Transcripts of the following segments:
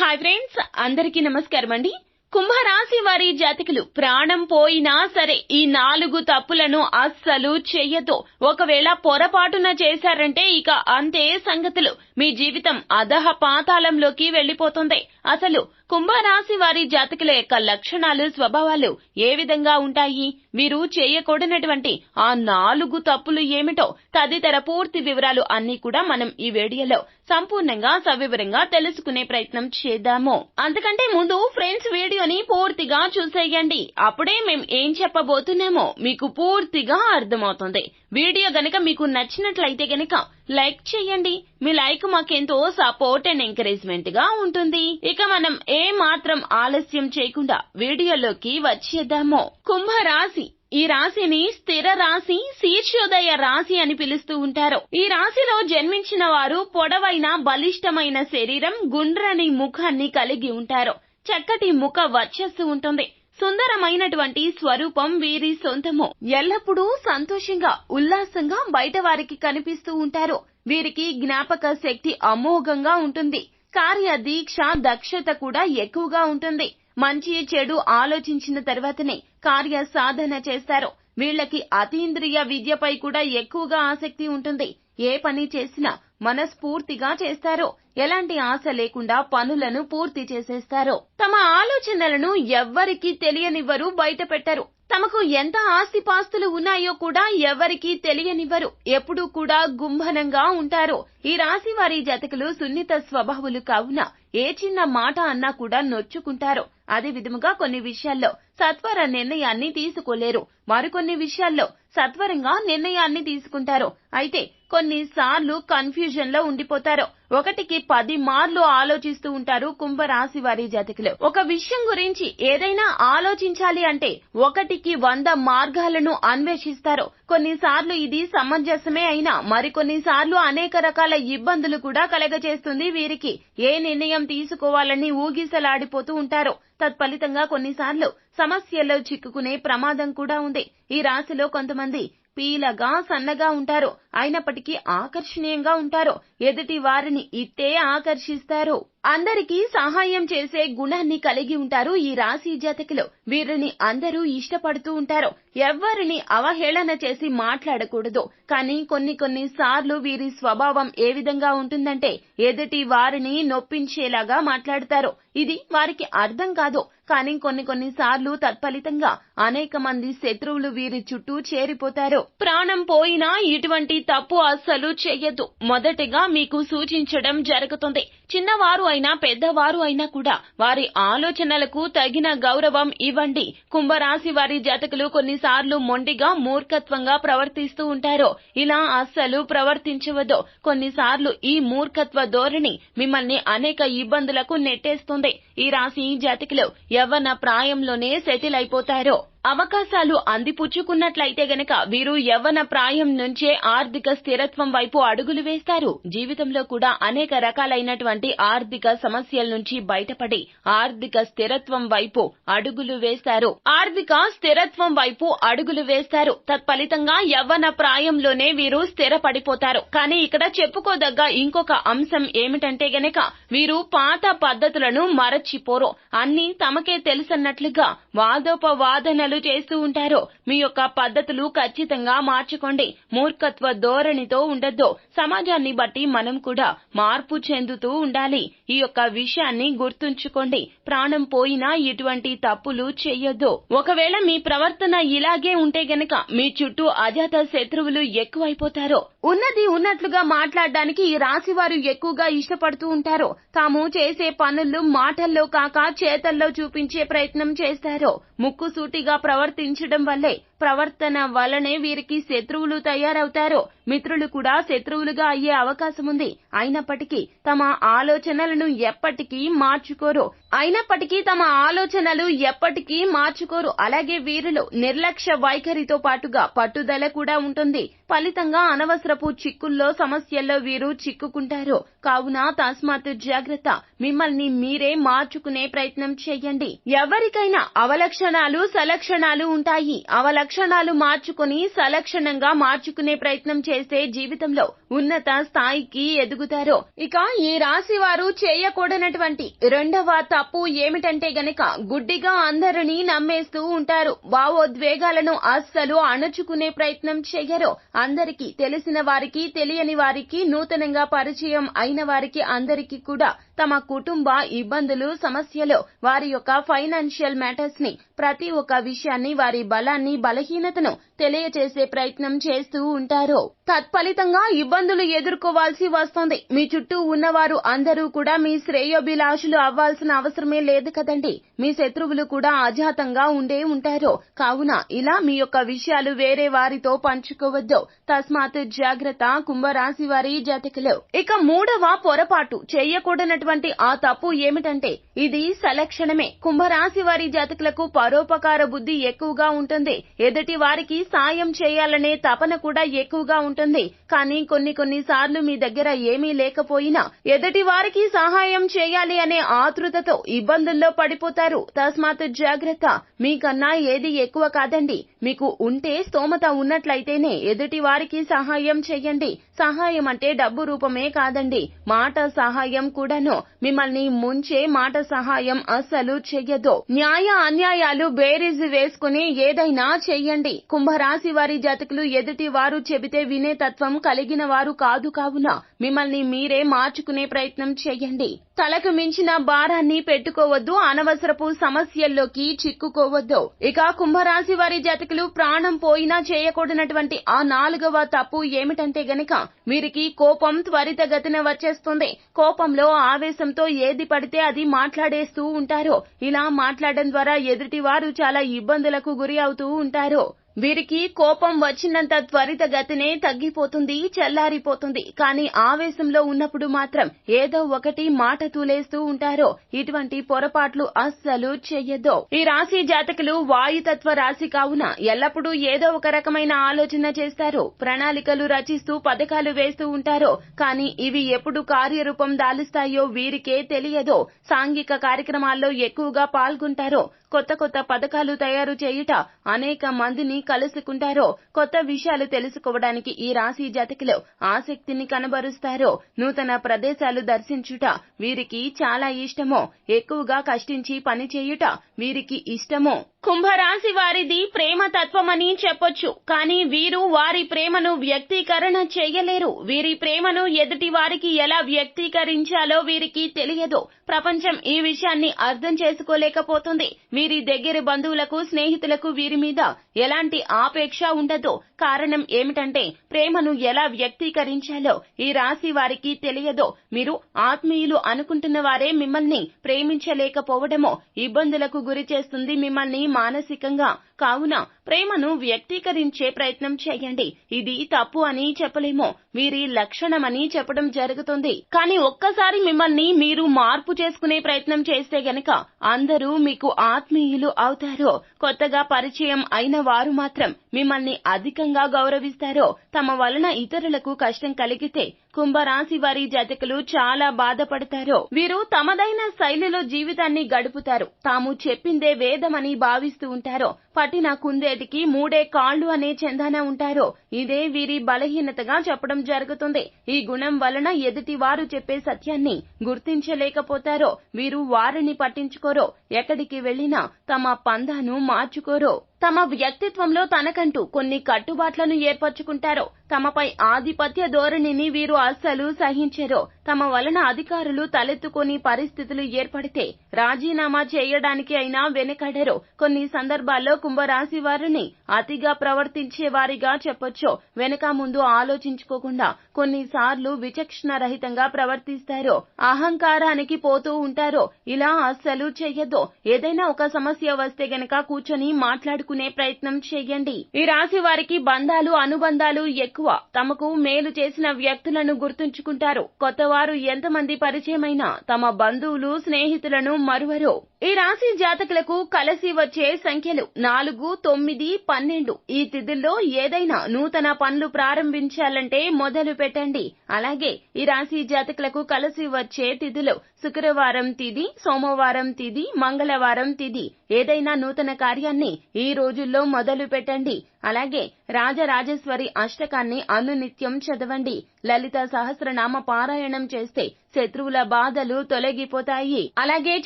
Hi friends అందరికీ నమస్కారం అండి. కుంభరాశి వారి జాతకులు ప్రాణం పోయినా సరే ఈ నాలుగు తప్పులను అస్సలు చెయ్యదు ఒకవేళ పొరపాటున చేశారంటే ఇక అంతే సంగతులు. మీ జీవితం అధహ పాతాళంలోకి వెళ్ళిపోతుంది అసలు కుంభరాశి వారి జాతకుల యొక్క లక్షణాలు స్వభావాలు ఏ విధంగా ఉంటాయి? వీరు చేయకూడనటువంటి ఆ నాలుగు తప్పులు ఏమిటో తదితర పూర్తి వివరాలు అన్ని కూడా మనం ఈ వీడియోలో సంపూర్ణంగా సవివరంగా తెలుసుకునే ప్రయత్నం చేద్దాము. అంతకంటే ముందు ఫ్రెండ్స్ వీడియోని పూర్తిగా చూసేయండి. అప్పుడే మేం ఏం చెప్పబోతున్నామో మీకు పూర్తిగా అర్థమవుతుంది. వీడియో గనక మీకు నచ్చినట్లయితే గనక లైక్ చేయండి. మీ లైక్ మాకెంతో సపోర్ట్ అండ్ ఎంకరేజ్మెంట్గా ఉంటుంది. ఇక మనం ఏ మాత్రం ఆలస్యం చేయకుండా వీడియోలోకి వచ్చేద్దాము. కుంభరాశి. ఈ రాశిని స్థిర రాశి శీర్షోదయ రాశి అని పిలుస్తూ ఉంటారు. ఈ రాశిలో జన్మించిన వారు పొడవైన బలిష్టమైన శరీరం గుండ్రని ముఖాన్ని కలిగి ఉంటారు. చక్కటి ముఖ వచ్చస్సు ఉంటుంది. సుందరమైనటువంటి స్వరూపం వీరి సొంతము. ఎల్లప్పుడూ సంతోషంగా ఉల్లాసంగా బయట వారికి కనిపిస్తూ ఉంటారు. వీరికి జ్ఞాపక శక్తి అమోఘంగా ఉంటుంది. కార్య దీక్ష దక్షత కూడా ఎక్కువగా ఉంటుంది. మంచి చెడు ఆలోచించిన తర్వాతనే కార్య సాధన చేస్తారు. వీళ్ళకి అతీంద్రియ విద్యపై కూడా ఎక్కువగా ఆసక్తి ఉంటుంది. ఏ పని చేసినా మనస్ఫూర్తిగా చేస్తారు. ఎలాంటి ఆశ లేకుండా పనులను పూర్తి చేసేస్తారు. తమ ఆలోచనలను ఎవ్వరికీ తెలియనివ్వరు బయట పెట్టరు తమకు ఎంత ఆస్తిపాస్తులు ఉన్నాయో కూడా ఎవరికీ తెలియనివ్వరు. ఎప్పుడూ కూడా గుంభనంగా ఉంటారు. ఈ రాశి వారి జతకులు సున్నిత స్వభావులు కావున ఏ చిన్న మాట అన్నా కూడా నొచ్చుకుంటారు. అదే విధముగా కొన్ని విషయాల్లో సత్వర నిర్ణయాన్ని తీసుకోలేరు. మరికొన్ని విషయాల్లో సత్వరంగా నిర్ణయాన్ని తీసుకుంటారు. అయితే కొన్నిసార్లు కన్ఫ్యూజన్లో ఉండిపోతారు. ఒకటికి పది మార్లు ఆలోచిస్తూ ఉంటారు కుంభరాశి వారి జాతకులు. ఒక విషయం గురించి ఏదైనా ఆలోచించాలి అంటే ఒకటికి వంద మార్గాలను అన్వేషిస్తారు. కొన్నిసార్లు ఇది సమంజసమే అయినా మరికొన్నిసార్లు అనేక రకాల ఇబ్బందులు కూడా కలగజేస్తుంది వీరికి. ఏ నిర్ణయం తీసుకోవాలని ఊగిసలాడిపోతూ ఉంటారు. తత్ఫలితంగా కొన్నిసార్లు సమస్యల్లో చిక్కుకునే ప్రమాదం కూడా ఉంది. ఈ రాశిలో కొంతమంది పీలగా సన్నగా ఉంటారు. అయినప్పటికీ ఆకర్షణీయంగా ఉంటారు. ఎదుటి వారిని ఇట్టే ఆకర్షిస్తారు. అందరికీ సహాయం చేసే గుణాన్ని కలిగి ఉంటారు ఈ రాశి జాతకులు. వీరిని అందరూ ఇష్టపడుతూ ఉంటారు. ఎవ్వరిని అవహేళన చేసి మాట్లాడకూడదు. కానీ కొన్ని కొన్ని సార్లు వీరి స్వభావం ఏ విధంగా ఉంటుందంటే ఎదుటి వారిని నొప్పించేలాగా మాట్లాడతారు. ఇది వారికి అర్థం కాదు. కానీ కొన్ని కొన్ని సార్లు తత్ఫలితంగా అనేక మంది శత్రువులు వీరి చుట్టూ చేరిపోతారు. ప్రాణం పోయినా ఇటువంటి తప్పు అస్సలు చెయ్యొద్దు మొదటిగా మీకు సూచించడం జరుగుతుంది. చిన్నవారు అయినా పెద్దవారు అయినా కూడా వారి ఆలోచనలకు తగిన గౌరవం ఇవ్వండి. కుంభరాశి వారి జాతకులు కొన్నిసార్లు మొండిగా మూర్ఖత్వంగా ప్రవర్తిస్తూ ఉంటారు ఇలా అస్సలు ప్రవర్తించవద్దు. కొన్నిసార్లు ఈ మూర్ఖత్వ ధోరణి మిమ్మల్ని అనేక ఇబ్బందులకు నెట్టేస్తుంది. ఈ రాశి జాతకులు యవ్వన ప్రాయంలోనే సెటిల్ అయిపోతారు. అవకాశాలు అందిపుచ్చుకున్నట్లయితే గనక వీరు యవ్వన ప్రాయం నుంచే ఆర్థిక స్థిరత్వం వైపు అడుగులు వేస్తారు. జీవితంలో కూడా అనేక రకాలైనటువంటి ఆర్థిక సమస్యల నుంచి బయటపడి ఆర్థిక స్థిరత్వం వైపు అడుగులు వేస్తారు. ఆర్థిక స్థిరత్వం వైపు అడుగులు వేస్తారు. తత్ఫలితంగా యవ్వన ప్రాయంలోనే వీరు స్థిరపడిపోతారు. కానీ ఇక్కడ చెప్పుకోదగ్గ ఇంకొక అంశం ఏమిటంటే గనక వీరు పాత పద్ధతులను మరచిపోరు. అన్ని తమకే తెలుసన్నట్లుగా వాదోపవాదనలు చేస్తూ ఉంటారో మీ యొక్క పద్ధతులు ఖచ్చితంగా మార్చుకోండి. మూర్ఖత్వ ధోరణితో ఉండొద్దు. సమాజాన్ని బట్టి మనం కూడా మార్పు చెందుతూ ఉండాలి. ఈ యొక్క విషయాన్ని గుర్తుంచుకోండి. ప్రాణం పోయినా ఇటువంటి తప్పులు చెయ్యొద్దు. ఒకవేళ మీ ప్రవర్తన ఇలాగే ఉంటే గనక మీ చుట్టూ అజాత శత్రువులు ఎక్కువైపోతారు. ఉన్నది ఉన్నట్లుగా మాట్లాడడానికి ఈ రాశి వారు ఎక్కువగా ఇష్టపడుతూ ఉంటారు. తాము చేసే పనులు మాటల్లో కాక చేతల్లో చూపించే ప్రయత్నం చేస్తారు. ముక్కు సూటిగా ప్రవర్తించడం వల్లే ప్రవర్తన వల్లనే వీరికి శత్రువులు తయారవుతారు మిత్రులు కూడా శత్రువులుగా అయ్యే అవకాశం ఉంది అయినప్పటికీ తమ ఆలోచనలను ఎప్పటికీ మార్చుకోరు. అయినప్పటికీ తమ ఆలోచనలు ఎప్పటికీ మార్చుకోరు. అలాగే వీరిలో నిర్లక్ష్య వైఖరితో పాటుగా పట్టుదల కూడా ఉంటుంది. ఫలితంగా అనవసరపు చిక్కుల్లో సమస్యల్లో వీరు చిక్కుకుంటారు. కావున తస్మాత్ జాగ్రత్త. మిమ్మల్ని మీరే మార్చుకునే ప్రయత్నం చేయండి. ఎవరికైనా అవలక్షణాలు సలక్షణాలు ఉంటాయి. అవలక్ష లక్షణాలు మార్చుకుని సలక్షణంగా మార్చుకునే ప్రయత్నం చేస్తే జీవితంలో ఉన్నత స్థాయికి ఎదుగుతారో. ఇక ఈ రాశి వారు చేయకూడనటువంటి రెండవ తప్పు ఏమిటంటే గనక గుడ్డిగా అందరినీ నమ్మేస్తూ ఉంటారు. భావోద్వేగాలను అస్సలు అణుచుకునే ప్రయత్నం చేయరు అందరికీ తెలిసిన వారికి తెలియని వారికి నూతనంగా పరిచయం అయిన వారికి అందరికీ కూడా తమ కుటుంబ ఇబ్బందులు సమస్యలు వారి యొక్క ఫైనాన్షియల్ మ్యాటర్స్ని ప్రతి ఒక్క విషయాన్ని వారి బలాన్ని బలహీనతను తెలియచేసే ప్రయత్నం చేస్తూ ఉంటారు. తత్ఫలితంగా ఇబ్బందులు ఎదుర్కోవాల్సి వస్తుంది. మీ చుట్టూ ఉన్నవారు అందరూ కూడా మీ శ్రేయోభిలాషులు అవ్వాల్సిన అవసరమే లేదు కదండి. మీ శత్రువులు కూడా అజాతంగా ఉండే ఉంటారు. కావున ఇలా మీ యొక్క విషయాలు వేరే వారితో పంచుకోవద్దు. తస్మాత్ జాగ్రత్త కుంభరాశి వారి జాతకులు. ఇక మూడవ పొరపాటు చేయకూడనటువంటి ఆ తప్పు ఏమిటంటే ఇది సలక్షణమే. కుంభరాశి వారి జాతకులకు పరోపకార బుద్ధి ఎక్కువగా ఉంటుంది. ఎదుటి వారికి సాయం చేయాలనే తపన కూడా ఎక్కువగా ఉంటుంది. కానీ కొన్ని కొన్ని సార్లు మీ దగ్గర ఏమీ లేకపోయినా ఎదుటి వారికి సహాయం చేయాలి అనే ఆతృతతో ఇబ్బందుల్లో పడిపోతారు. తస్మాత్ జాగ్రత్త. మీకన్నా ఏది ఎక్కువ కాదండి. మీకు ఉంటే స్తోమత ఉన్నట్లయితేనే ఎదుటి వారికి సహాయం చేయండి. సహాయం అంటే డబ్బు రూపమే కాదండి. మాట సహాయం కూడాను. మిమ్మల్ని ముంచే మాట సహాయం అస్సలు చెయ్యదు. న్యాయ అన్యాయాలు బేరీజు వేసుకుని ఏదైనా చెయ్యండి. కుంభరాశి వారి జాతకులు ఎదుటి వారు చెబితే వినే తత్వం కలిగిన వారు కాదు కావున. మిమ్మల్ని మీరే మార్చుకునే ప్రయత్నం చెయ్యండి. తలకు మించిన భారాన్ని పెట్టుకోవద్దు. అనవసరపు సమస్యల్లోకి చిక్కుకోవద్దు. ఇక కుంభరాశి వారి జాతకులు ప్రాణం పోయినా చేయకూడనటువంటి ఆ నాలుగవ తప్పు ఏమిటంటే గనక వీరికి కోపం త్వరితగతిన వచ్చేస్తుంది. కోపంలో ఆవేశంతో ఏది పడితే అది మాట్లాడేస్తూ ఉంటారు. ఇలా మాట్లాడడం ద్వారా ఎదుటివారు చాలా ఇబ్బందులకు గురి అవుతూ ఉంటారు. వీరికి కోపం వచ్చినంత త్వరితగతినే తగ్గిపోతుంది చల్లారిపోతుంది. కానీ ఆవేశంలో ఉన్నప్పుడు మాత్రం ఏదో ఒకటి మాట తూలేస్తూ ఉంటారు. ఇటువంటి పొరపాట్లు అస్సలు చెయ్యదు ఈ రాశి జాతకులు వాయుతత్వ రాశి కావున ఎల్లప్పుడూ ఏదో ఒక రకమైన ఆలోచన చేస్తారు. ప్రణాళికలు రచిస్తూ పథకాలు వేస్తూ ఉంటారు. కానీ ఇవి ఎప్పుడు కార్యరూపం దాలుస్తాయో వీరికే తెలియదు. సాంఘిక కార్యక్రమాల్లో ఎక్కువగా పాల్గొంటారు. కొత్త కొత్త పథకాలు తయారు చేయుట అనేక మందిని కలుసుకుంటారో కొత్త విషయాలు తెలుసుకోవడానికి ఈ రాశి జాతకులు ఆసక్తిని కనబరుస్తారో నూతన ప్రదేశాలు దర్శించుట వీరికి చాలా ఇష్టమో ఎక్కువగా కష్టించి పని చేయుట వీరికి ఇష్టమో. కుంభరాశి వారిది ప్రేమ తత్వమని చెప్పొచ్చు. కానీ వీరు వారి ప్రేమను వ్యక్తీకరణ చేయలేరు. వీరి ప్రేమను ఎదుటి వారికి ఎలా వ్యక్తీకరించాలో వీరికి తెలియదు. ప్రపంచం ఈ విషయాన్ని అర్థం చేసుకోలేకపోతుంది. వీరి దగ్గర బంధువులకు స్నేహితులకు వీరి మీద ఎలాంటి ఆపేక్ష ఉండదు. కారణం ఏమిటంటే ప్రేమను ఎలా వ్యక్తీకరించాలో ఈ రాశి వారికి తెలియదు. మీరు ఆత్మీయులు అనుకుంటున్న వారే మిమ్మల్ని ప్రేమించలేకపోవడమో ఇబ్బందులకు గురి చేస్తుంది మిమ్మల్ని మానసికంగా. కావున ప్రేమను వ్యక్తీకరించే ప్రయత్నం చేయండి. ఇది తప్పు అని చెప్పలేమో. వీరి లక్షణమని చెప్పడం జరుగుతుంది. కానీ ఒక్కసారి మిమ్మల్ని మీరు మార్పు చేసుకునే ప్రయత్నం చేస్తే గనక అందరూ మీకు ఆత్మీయులు అవుతారో. కొత్తగా పరిచయం అయిన వారు మాత్రం మిమ్మల్ని అధికంగా గౌరవిస్తారో తమ వలన ఇతరులకు కష్టం కలిగితే కుంభరాశి వారి జాతకులు చాలా బాధపడతారో వీరు తమదైన శైలిలో జీవితాన్ని గడుపుతారు. తాము చెప్పిందే వేదమని భావిస్తూ ఉంటారో పట్టిన కుందేటికి మూడే కాళ్ళు అనే చందాన ఉంటారో ఇదే వీరి బలహీనతగా చెప్పడం జరుగుతుంది. ఈ గుణం వలన ఎదుటి వారు చెప్పే సత్యాన్ని గుర్తించలేకపోతారో వీరు వారిని పట్టించుకోరో ఎక్కడికి వెళ్ళినా తమ పందాను మార్చుకోరో. తమ వ్యక్తిత్వంలో తనకంటూ కొన్ని కట్టుబాట్లను ఏర్పరచుకుంటారో తమపై ఆధిపత్య ధోరణిని వీరు అస్సలు సహించరో. తమ వలన అధికారులు తలెత్తుకొని పరిస్థితులు ఏర్పడితే రాజీనామా చేయడానికి అయినా వెనకడరు. కొన్ని సందర్భాల్లో కుంభరాశి వారిని అతిగా ప్రవర్తించే వారిగా చెప్పొచ్చో. వెనక ముందు ఆలోచించుకోకుండా కొన్నిసార్లు విచక్షణ రహితంగా ప్రవర్తిస్తారు. అహంకారానికి పోతూ ఉంటారో. ఇలా అస్సలు చెయ్యొద్దు. ఏదైనా ఒక సమస్య వస్తే గనక కూర్చొని మాట్లాడుకునే ప్రయత్నం చెయ్యండి ఈ రాశి వారికి బంధాలు అనుబంధాలు ఎక్కువ. తమకు మేలు చేసిన వ్యక్తులను గుర్తుంచుకుంటారు. కొత్త వారు ఎంతమంది పరిచయమైనా తమ బంధువులు స్నేహితులను మరువరు. ఈ రాశి జాతకులకు కలిసి వచ్చే సంఖ్యలు నాలుగు తొమ్మిది పన్నెండు. ఈ తిథుల్లో ఏదైనా నూతన పనులు ప్రారంభించాలంటే మొదలు పెట్టండి. అలాగే ఈ రాశి జాతకులకు కలిసి వచ్చే తిథులు శుక్రవారం తిది సోమవారం తిది మంగళవారం తిది. ఏదైనా నూతన కార్యాన్ని ఈ రోజుల్లో మొదలు పెట్టండి. అలాగే రాజరాజేశ్వరి అష్టకాన్ని అనునిత్యం చదవండి. లలిత సహస్రనామ పారాయణం చేస్తే శత్రువుల బాధలు తొలగిపోతాయి. అలాగే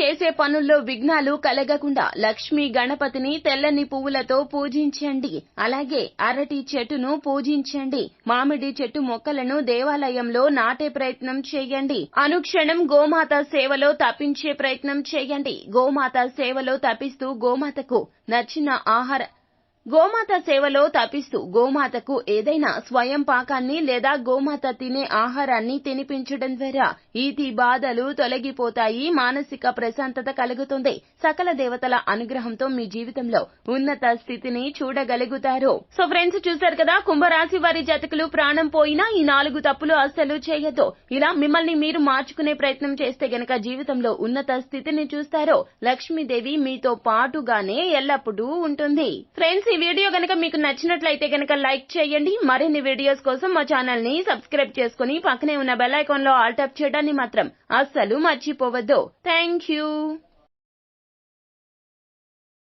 చేసే పనుల్లో విఘ్నాలు కలగకుండా లక్ష్మీ గణపతిని తెల్లని పువ్వులతో పూజించండి. అలాగే అరటి చెట్టును పూజించండి. మామిడి చెట్టు మొక్కలను దేవాలయంలో నాటే ప్రయత్నం చేయండి. అనుక్షణం గోమాత సేవలో తప్పించే ప్రయత్నం చేయండి. గోమాత సేవలో తప్పిస్తూ గోమాతకు నచ్చిన ఆహార గోమాత సేవలో తపిస్తూ గోమాతకు ఏదైనా స్వయం పాకాన్ని లేదా గోమాత తినే ఆహారాన్ని తినిపించడం ద్వారా ఈతి బాధలు తొలగిపోతాయి మానసిక ప్రశాంతత కలుగుతుంది. సకల దేవతల అనుగ్రహంతో మీ జీవితంలో ఉన్నత స్థితిని చూడగలుగుతారు. సో ఫ్రెండ్స్ చూశారు కదా కుంభరాశి వారి జతకులు ప్రాణం పోయినా ఈ నాలుగు తప్పులు అస్సలు చేయొద్దు. ఇలా మిమ్మల్ని మీరు మార్చుకునే ప్రయత్నం చేస్తే గనక జీవితంలో ఉన్నత స్థితిని చూస్తారో. లక్ష్మీదేవి మీతో పాటుగానే ఎల్లప్పుడూ ఉంటుంది. ఫ్రెండ్స్ ఈ వీడియో గనక మీకు నచ్చినట్లయితే గనక లైక్ చేయండి. మరిన్ని వీడియోస్ కోసం మా ఛానల్ని సబ్స్క్రైబ్ చేసుకుని పక్కనే ఉన్న బెల్ ఐకాన్లో ఆల్ చేయడాన్ని మాత్రం అస్సలు మర్చిపోవద్దు. Thank you